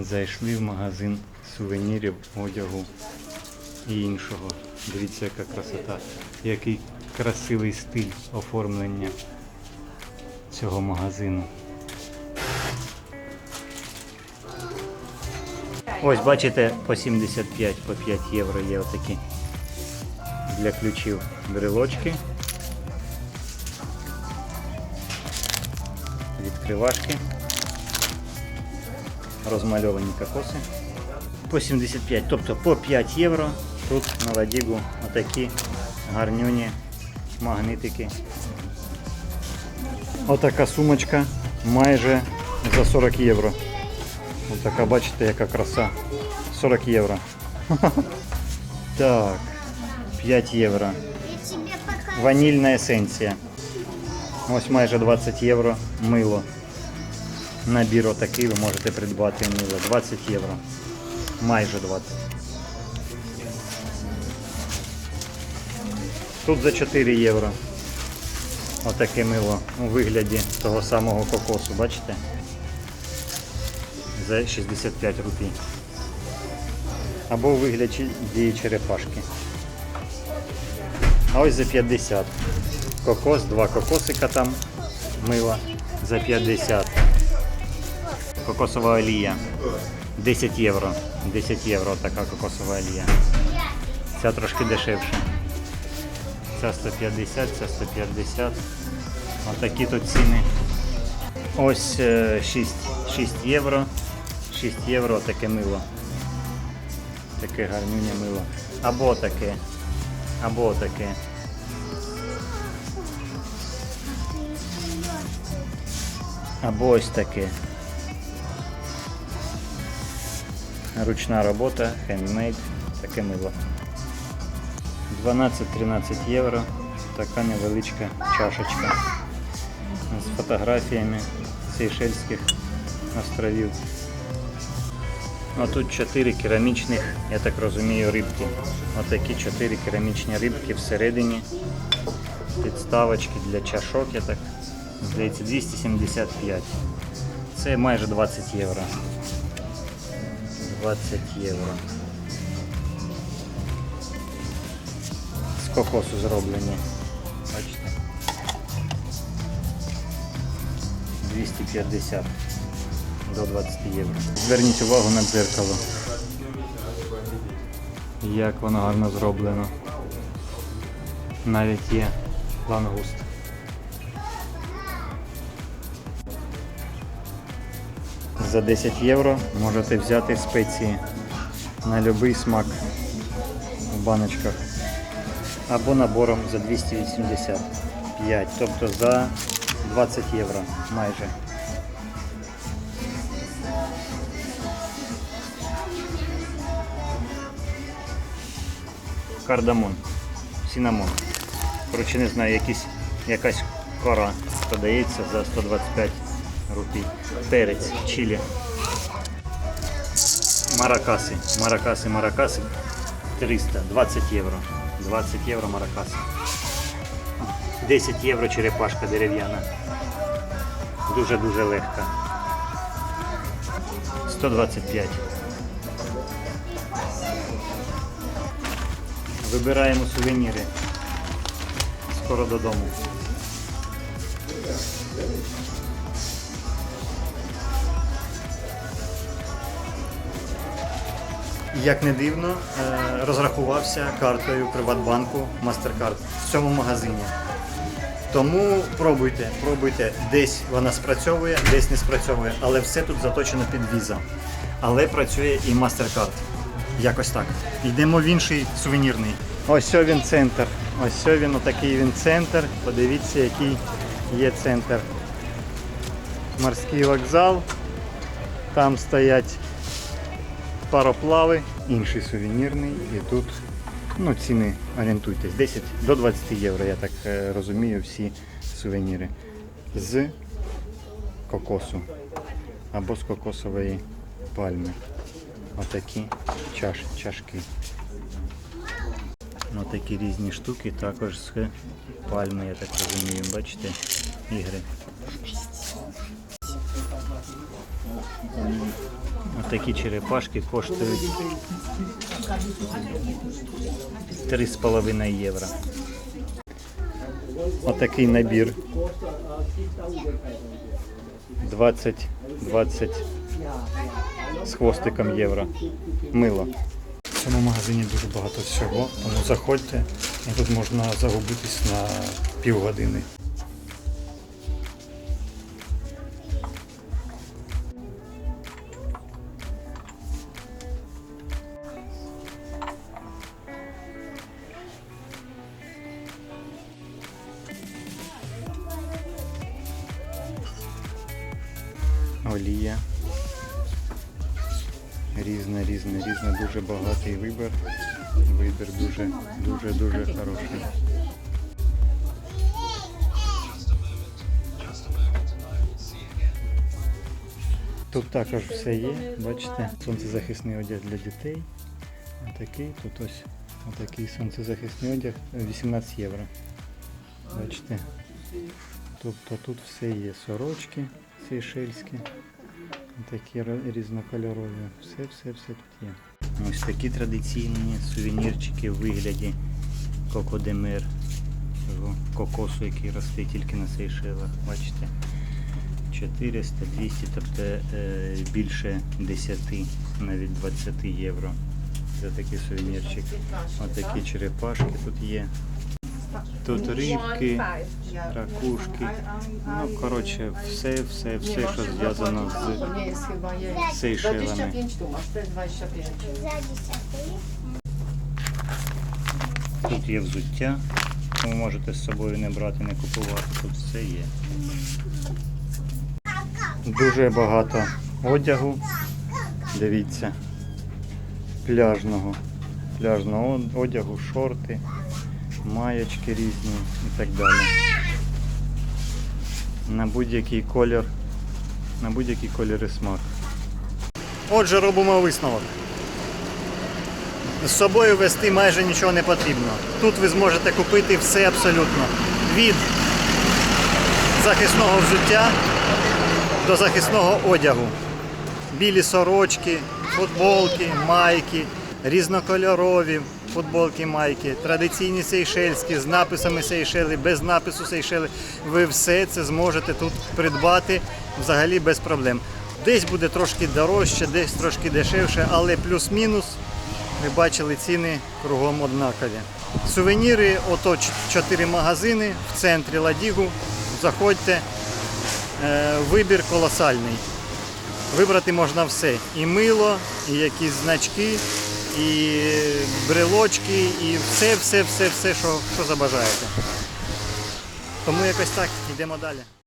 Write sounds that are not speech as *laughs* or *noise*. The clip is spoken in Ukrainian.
Зайшли в магазин сувенірів, одягу і іншого. Дивіться, яка красота, який красивий стиль оформлення цього магазину. Ось бачите, по 75, по 5 євро є отакі для ключів брелочки. Відкривашки. Розмальовані кокоси. По 75, тобто по 5 євро. Тут на ладігу отакі гарнюні магнитики. Отака сумочка майже за 40 євро. Отака, бачите, яка краса. 40 євро. *laughs* Так, 5 євро. Ванільна есенція. Ось майже 20 євро мило. Набір отакий ви можете придбати в мило. 20 євро. Майже 20. Тут за 4 євро. Отаке мило у вигляді того самого кокосу, бачите? За 65 рупій. Або у вигляді черепашки. А ось за 50. Кокос, два кокосика там мила за 50. Кокосова олія. 10 євро. 10 євро така кокосова олія. Ця трошки дешевше. Ця 150, ця 150. Отакі тут ціни. Ось е, 6, 6 євро. 6 євро таке мило. Таке гарнюнє мило. Або таке. Або таке. Або ось таке. Ручна робота, хендмейд, таке мило. 12-13 євро. Така невеличка чашечка з фотографіями Сейшельських островів. А тут 4 керамічних, я так розумію, рибки. Отакі 4 керамічні рибки всередині. Підставочки для чашок, я так здається, 275. Це майже 20 євро. 20 євро. З кокосу зроблені. Бачите? 250 до 20 євро. Зверніть увагу на дзеркало. Як воно гарно зроблено. Навіть є лангуст. За 10 євро можете взяти спеції на будь-який смак в баночках. Або набором за 285, тобто за 20 євро майже. Кардамон, синамон. Коротше, не знаю, якісь, якась кора подається за 125 рупій. Перець, чилі. Маракаси. Маракаси, маракаси. 300, 20 євро. 20 євро маракаси. 10 євро черепашка дерев'яна. Дуже-дуже легка. 125. Вибираємо сувеніри. Скоро додому. Як не дивно, е, розрахувався картою Приватбанку MasterCard в цьому магазині. Тому пробуйте, пробуйте. Десь вона спрацьовує, десь не спрацьовує, але все тут заточено під віза. Але працює і MasterCard. Якось так. Йдемо в інший сувенірний. Ось він центр. Ось він, отакий він центр. Подивіться, який є центр. Морський вокзал. Там стоять пароплави, інший сувенірний і тут ну, ціни орієнтуйтесь. 10 до 20 євро, я так е, розумію, всі сувеніри. З кокосу або з кокосової пальми. Отакі чаш, чашки. Отакі різні штуки, також з пальми, я так розумію, бачите, ігри. Такі черепашки коштують 3,5 євро. Отакий набір. 20, 20 з хвостиком євро. Мило. В цьому магазині дуже багато всього, тому заходьте і тут можна загубитись на півгодини. Олія. Різне, різне, різне, дуже багатий вибір. Вибір дуже, дуже, дуже хороший. Тут також все є, бачите, сонцезахисний одяг для дітей. Отакий, тут ось отакий сонцезахисний одяг 18 євро. Бачите. Тобто тут все є сорочки сейшельські. Такі різнокольорові. Все, все, все тут є. Ось такі традиційні сувенірчики в вигляді кокодемир. Кокосу, який росте тільки на Сейшелах. Бачите? 400, 200, тобто е, більше 10, навіть 20 євро за такий сувенірчик. Ось такі черепашки тут є. Тут рибки, ракушки. Ну, коротше, все, все, все, що зв'язано з To nie jest chyba jej. Sejszelami. 25 tu masz, to jest 25. Тут є взуття, ви можете з собою не брати, не купувати. Тут все є. Дуже багато одягу. Дивіться. Пляжного. Пляжного одягу, шорти, маєчки різні і так далі. На будь-який колір, на будь-який колір і смак. Отже, робимо висновок. З собою вести майже нічого не потрібно. Тут ви зможете купити все абсолютно. Від захисного взуття до захисного одягу. Білі сорочки, футболки, майки, різнокольорові футболки, майки, традиційні сейшельські з написами Сейшели, без напису Сейшели. Ви все це зможете тут придбати взагалі без проблем. Десь буде трошки дорожче, десь трошки дешевше, але плюс-мінус ви бачили ціни кругом однакові. Сувеніри, ото чотири магазини в центрі Ладігу. Заходьте. Е, Вибір колосальний. Вибрати можна все. І мило, і якісь значки, і брелочки, і все, все, все, все, що, що забажаєте. Тому якось так, йдемо далі.